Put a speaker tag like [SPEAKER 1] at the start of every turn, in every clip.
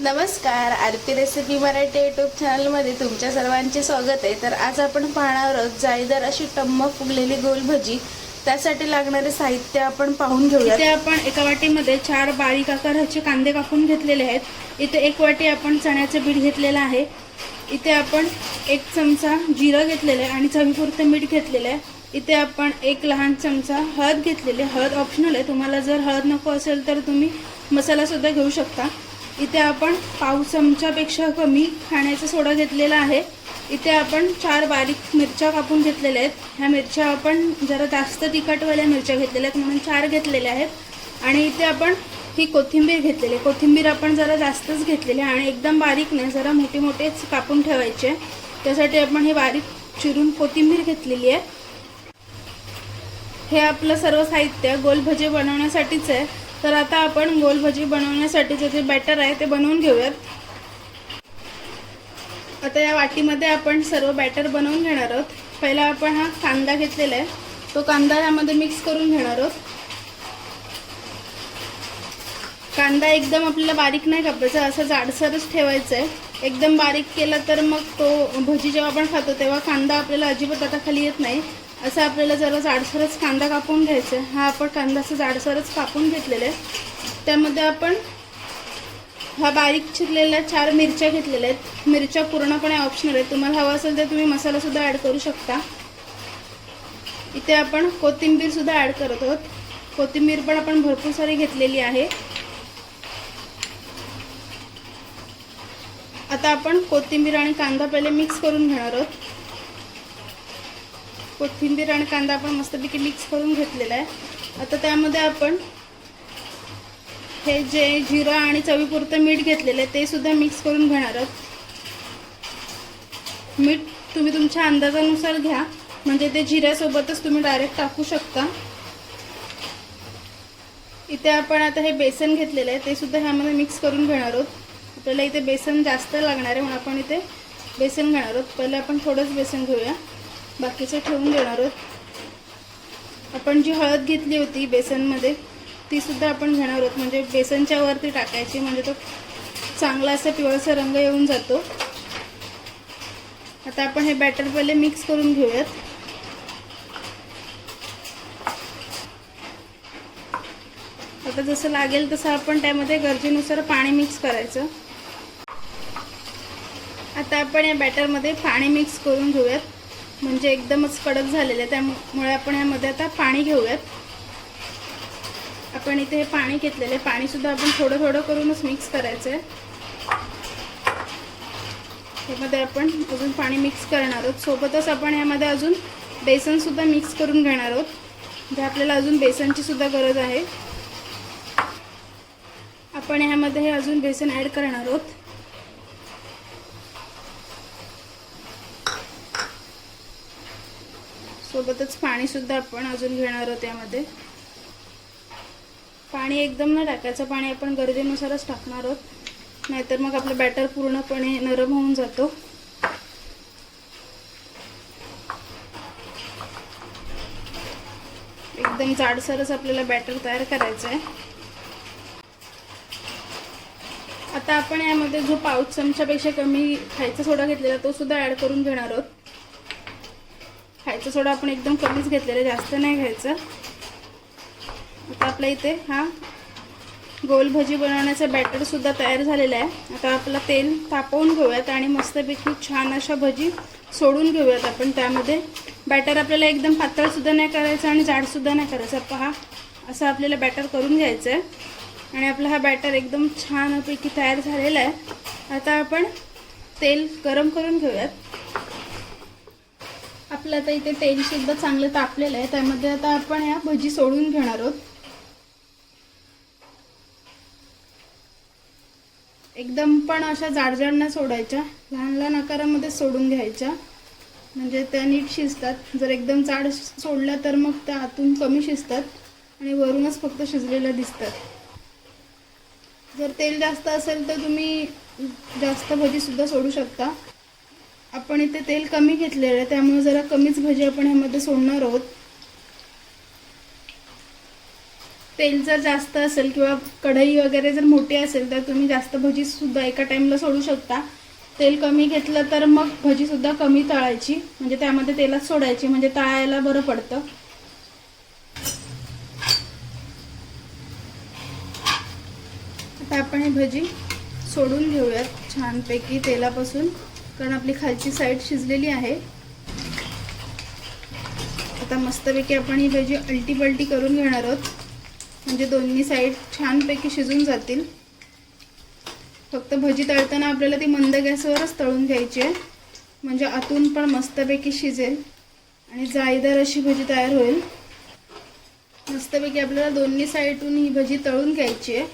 [SPEAKER 1] नमस्कार आरती recipe Marathi YouTube चॅनलमध्ये तुमच्या सर्वांचे स्वागत आहे. तर आज आपण पाहणार आहोत जाळीदार अशी टम्म फुगलेली गोल भजी त्यासाठी लागणारे साहित्य आपण पाहून घेऊया
[SPEAKER 2] इथे आपण एका वाटीमध्ये चार बारीक आकाराचे कांदे कापून घेतलेले आहेत. इथे एक वाटी आपण चण्याचं बीठ घेतलेलं आहे. इथे आपण एक चमचा जिरं घेतलेलं आहे आणि चवीपुरतं मीठ घेतलेलं आहे. इथे आपण एक लहान चमचा हळद घेतलेली हळद ऑप्शनल आहे. तुम्हाला जर हळद नको असेल तर तुम्ही मसालासुद्धा घेऊ शकता. इथे आपण पाव चमच्यापेक्षा कमी खाण्याचा सोडा घेतलेला आहे. इथे आपण चार बारीक मिरच्या कापून घेतलेल्या आहेत. ह्या मिरच्या आपण जरा जास्त तिखटवाल्या मिरच्या घेतलेल्या आहेत म्हणून चार घेतलेल्या आहेत. आणि इथे आपण ही कोथिंबीर घेतलेली आहे. कोथिंबीर आपण जरा जास्तच घेतलेली आहे आणि एकदम बारीक नाही जरा मोठे मोठेच कापून ठेवायचे त्यासाठी आपण हे बारीक चिरून कोथिंबीर घेतलेली आहे. हे आपलं सर्व साहित्य गोल भजी बनवण्यासाठीच आहे. तर आता आपण गोल भजी बनवण्यासाठीचं जे बॅटर आहे ते बनवून घेऊयात. आता या वाटीमध्ये आपण सर्व बॅटर बनवून घेणार आहोत. पहिला आपण हा कांदा घेतलेला आहे. तो कांदा यामध्ये मिक्स करून घेणार आहोत. कांदा एकदम आपल्याला बारीक नाही कापायचा असं जाडसरच ठेवायचं आहे. एकदम बारीक केला तर मग तो भजी जेव्हा आपण खातो तेव्हा कांदा आपल्याला अजिबात आता खाली येत नाही. असं आपल्याला जरा जाडसरच कांदा कापून घ्यायचा आहे हा आपण कांदा असं जाडसरच कापून घेतलेला आहे. त्यामध्ये आपण हा बारीक चिरलेल्या चार मिरच्या घेतलेल्या आहेत. मिरच्या पूर्णपणे ऑप्शनल आहेत. तुम्हाला हवं असेल तर तुम्ही मसालासुद्धा ॲड करू शकता. इथे आपण कोथिंबीरसुद्धा ॲड करत आहोत. कोथिंबीर पण आपण भरपूर सारी घेतलेली आहे. आता आपण कोथिंबीर आणि कांदा पहिले मिक्स करून घेणार आहोत. कोथिंबीर आणि कांदा आपण मस्तपैकी मिक्स करून घेतलेला आहे. आता त्यामध्ये आपण हे जे जिरं आणि चवीपुरतं मीठ घेतलेलं आहे ते सुद्धा मिक्स करून घेणार आहोत. मीठ तुम्ही तुमच्या अंदाजानुसार घ्या. म्हणजे ते जिऱ्यासोबतच तुम्ही डायरेक्ट टाकू शकता. इथे आपण आता हे बेसन घेतलेलं आहे ते सुद्धा ह्यामध्ये मिक्स करून घेणार आहोत. आपल्याला इथे बेसन जास्त लागणार आहे म्हणून आपण इथे बेसन घेणार आहोत. पहिले आपण थोडंच बेसन घेऊया. बाकीचं ठेवून देणार आहोत. आपण जी हळद घेतली होती बेसनमध्ये ती सुद्धा आपण घेणार आहोत. म्हणजे बेसनच्या वरती टाकायची म्हणजे तो चांगला असा पिवळासा रंग येऊन जातो. आता आपण हे बॅटर पहिले मिक्स करून घेऊयात. आता जसं लागेल तसं आपण त्यामध्ये गरजेनुसार पाणी मिक्स करायचं. आता आपण या बॅटरमध्ये पाणी मिक्स करून घेऊयात. म्हणजे एकदमच कडक झालेले आहे त्यामुळे आपण यामध्ये आता पाणी घेऊयात. आपण इथे हे पाणी घेतलेलं आहे. पाणीसुद्धा आपण थोडं थोडं करूनच मिक्स करायचं आहे यामध्ये आपण अजून पाणी मिक्स करणार आहोत. सोबतच आपण यामध्ये अजून बेसनसुद्धा मिक्स करून घेणार आहोत. म्हणजे आपल्याला अजून बेसनची सुद्धा गरज आहे. आपण ह्यामध्ये हे अजून बेसन ॲड करणार आहोत. सोबतच पाणीसुद्धा आपण अजून घेणार आहोत यामध्ये. पाणी एकदम न टाकायचं पाणी आपण गरजेनुसारच टाकणार आहोत. नाहीतर मग आपलं बॅटर पूर्णपणे नरम होऊन जातो. एकदम जाडसरच आपल्याला बॅटर तयार करायचं आहे आता आपण यामध्ये जो पाऊच चमच्यापेक्षा कमी खायचा सोडा घेतलेला तो सुद्धा ॲड करून घेणार आहोत. खायचं सोडा आपण एकदम कमीच घेतलेला जास्त नाही घ्यायचं. आता आपल्या इथे हा गोल भजी बनवण्याचा बॅटरसुद्धा तयार झालेला आहे. आता आपलं तेल तापवून घेऊयात आणि मस्तपैकी छान अशा भजी सोडून घेऊयात आपण त्यामध्ये. बॅटर आपल्याला एकदम पातळसुद्धा नाही करायचं आणि जाडसुद्धा नाही करायचं. पहा असं आपल्याला बॅटर करून घ्यायचं आहे. आणि आपला हा बॅटर एकदम छानपैकी तयार झालेला आहे. आता आपण तेल गरम करून घेऊयात. आपलं आता इथे तेलसुद्धा चांगलं तापलेलं आहे. त्यामध्ये आता आपण ह्या भजी सोडून घेणार आहोत. एकदम पण अशा जाडजाड न सोडायच्या. लहान लहान आकारामध्ये सोडून घ्यायच्या. म्हणजे त्या नीट शिजतात. जर एकदम जाड सोडल्या तर मग त्या आतून कमी शिजतात आणि वरूनच फक्त शिजलेल्या दिसतात. जर तेल जास्त असेल तर तुम्ही जास्त भजीसुद्धा सोडू शकता. आपण इथे तेल कमी घेतलेलं आहे त्यामुळे जरा कमीच भजी आपण ह्यामध्ये सोडणार आहोत. तेल जर जास्त असेल किंवा कढई वगैरे जर मोठी असेल तर तुम्ही जास्त भजीसुद्धा एका टाईमला सोडू शकता. तेल कमी घेतलं तर मग भजीसुद्धा कमी तळायची म्हणजे त्यामध्ये तेलात सोडायची म्हणजे तळायला बरं पडतं. आता आपण ही भजी सोडून घेऊयात छानपैकी तेलापासून. कारण आपली खालची साईड शिजलेली आहे. आता मस्तपैकी आपण ही भजी अलटी पलटी करून घेणार आहोत. म्हणजे दोन्ही साईड छानपैकी शिजून जातील. फक्त भजी तळताना आपल्याला ती मंद गॅसवरच तळून घ्यायची आहे. म्हणजे आतून पण मस्तपैकी शिजेल आणि जाळीदार अशी भजी तयार होईल. मस्तपैकी आपल्याला दोन्ही साईडून ही भजी तळून घ्यायची आहे.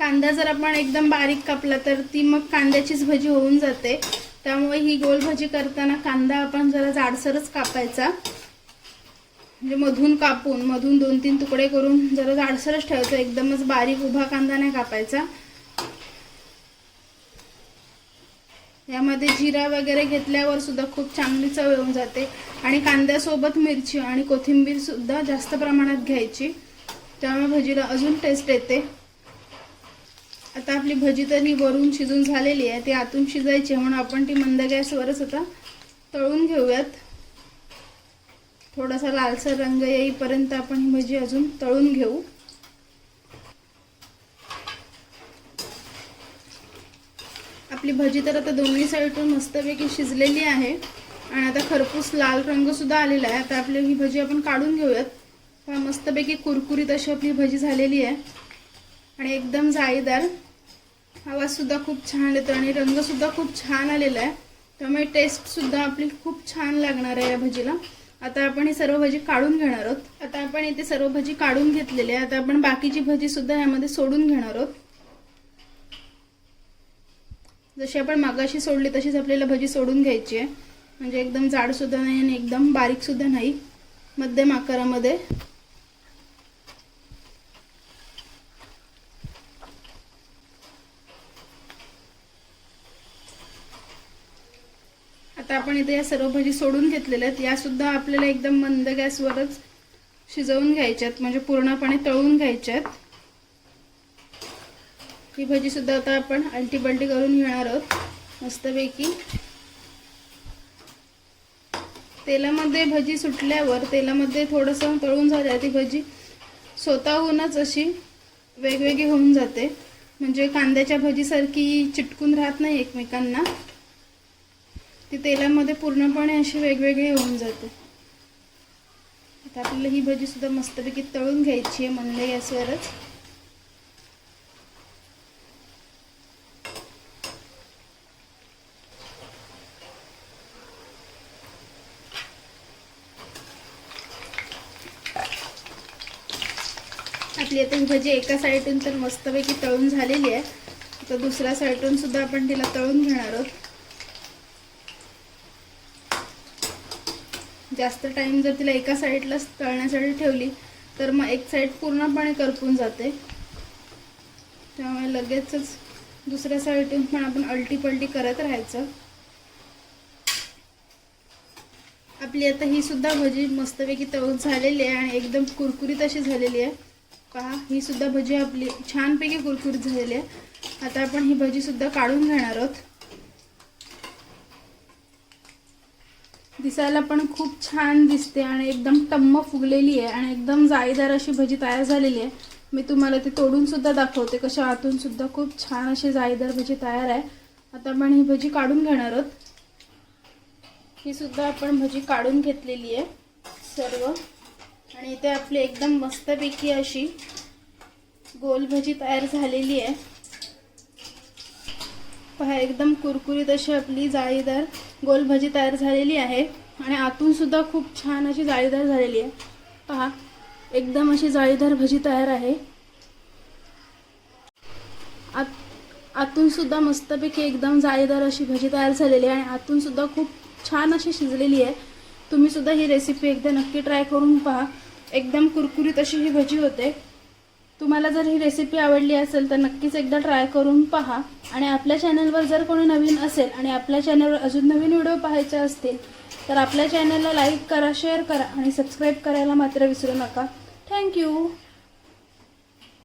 [SPEAKER 2] कांदा जर आपण एकदम बारीक कापला तर ती मग कांद्याचीच भजी होऊन जाते. त्यामुळे ही गोल भजी करताना कांदा आपण जरा जाडसरच कापायचा. म्हणजे मधून कापून मधून दोन तीन तुकडे करून जरा जाडसरच ठेवायचं. एकदमच बारीक उभा कांदा नाही कापायचा. यामध्ये जिरा वगैरे घेतल्यावर सुद्धा खूप चांगली चव येऊन जाते. आणि कांद्यासोबत मिरची आणि कोथिंबीर सुद्धा जास्त प्रमाणात घ्यायची. त्यामुळे भजीला अजून टेस्ट येते. आता आपली भजी तर ही वरून शिजून झालेली आहे ती आतून शिजायची म्हणून आपण ती मंद गॅसवरच आता तळून घेऊयात. थोडासा लालसर रंग येईपर्यंत आपण ही भजी अजून तळून घेऊ. आपली भजी तर आता दोन्ही साईडून मस्तपैकी शिजलेली आहे आणि आता खरपूस लाल रंग सुद्धा आलेला आहे. आता आपली ही भजी आपण काढून घेऊयात. मस्तपैकी कुरकुरीत अशी आपली भजी झालेली आहे. आणि एकदम जाळीदार. आवाजसुद्धा खूप छान येतो आणि रंगसुद्धा खूप छान आलेला आहे. त्यामुळे टेस्ट सुद्धा आपली खूप छान लागणार आहे या भजीला. आता आपण ही सर्व भजी काढून घेणार आहोत. आता आपण इथे सर्व भजी काढून घेतलेली आहे आता आपण बाकीची भजी सुद्धा यामध्ये सोडून घेणार आहोत. जशी आपण मागाशी सोडली तशीच आपल्याला भजी सोडून घ्यायची आहे. म्हणजे एकदम जाडसुद्धा नाही आणि एकदम बारीकसुद्धा नाही. मध्यम आकारामध्ये आता आपण इथे या सर्व भाजी सोडून घेतलेल्या आहेत. यासुद्धा आपल्याला एकदम मंद गॅसवरच शिजवून घ्यायच्यात म्हणजे पूर्णपणे तळून घ्यायच्यात ही भजी सुद्धा आता आपण अलटी करून घेणार आहोत. मस्तपैकी. तेलामध्ये भजी सुटल्यावर तेलामध्ये थोडंसं तळून झाल्या ती भजी स्वतःहूनच अशी वेगवेगळी होऊन जाते. म्हणजे कांद्याच्या भजीसारखी चिटकून राहत नाही एकमेकांना. ती तेलामध्ये पूर्णपणे अशी वेगवेगळी होऊन जाते. आता आपल्याला ही भजी सुद्धा मस्तपैकी तळून घ्यायची आहे मंद गॅसवरच आपली आता ही भजी एका साईडून तर मस्तपैकी तळून झालेली आहे. आता दुसऱ्या साईडून सुद्धा आपण तिला तळून घेणार आहोत. जास्त टाइम जर तिला एका साईडला तळण्यासाठी ठेवली तर मग एक साईड पूर्णपणे करपून जाते. त्यामुळे लगेचच दुसऱ्या साईडून पण आपण अलटी पलटी करत राहायचं. आपली आता ही सुद्धा भजी मस्तपैकी तळून झालेली आहे आणि एकदम कुरकुरीत अशी झालेली आहे. पहा ही सुद्धा भजी आपली छानपैकी कुरकुरीत झालेली आहे. आता आपण ही भजी सुद्धा काढून घेणार आहोत. दिसायला पण खूप छान दिसते आणि एकदम टम्म फुगलेली आहे आणि एकदम जाळीदार अशी भजी तयार झालेली आहे. मी तुम्हाला ती तोडून सुद्धा दाखवते कशा आतून सुद्धा खूप छान अशी जाळीदार भजी तयार आहे. आता आपण ही भजी काढून घेणार आहोत. ही सुद्धा आपण भजी काढून घेतलेली आहे सर्व. आणि इथे आपली एकदम मस्तपैकी अशी गोल भजी तयार झालेली आहे. पहा एकदम कुरकुरीत अशी आपली जाळीदार गोल भजी तयार झालेली आहे. आणि आतून सुद्धा खूप छान अशी जाळीदार झालेली आहे. पहा एकदम अशी जाळीदार भजी तयार आहे. आत आतून सुद्धा मस्तपैकी एकदम जाळीदार अशी भजी तयार झालेली आहे. आणि आतून सुद्धा खूप छान अशी शिजलेली आहे. तुम्ही सुद्धा ही रेसिपी एकदा नक्की ट्राय करून पहा. एकदम कुरकुरीत अशी ही भजी होते. तुम्हाला जर ही रेसिपी आवडली असेल तर नक्कीच एकदा ट्राय करून पहा. आणि आपल्या चॅनलवर जर कोणी नवीन असेल आणि आपल्या चॅनलवर अजून नवीन व्हिडिओ पाहायचे असतील तर आपल्या चॅनलला लाईक करा शेअर करा आणि सबस्क्राईब करायला मात्र विसरू नका. थँक्यू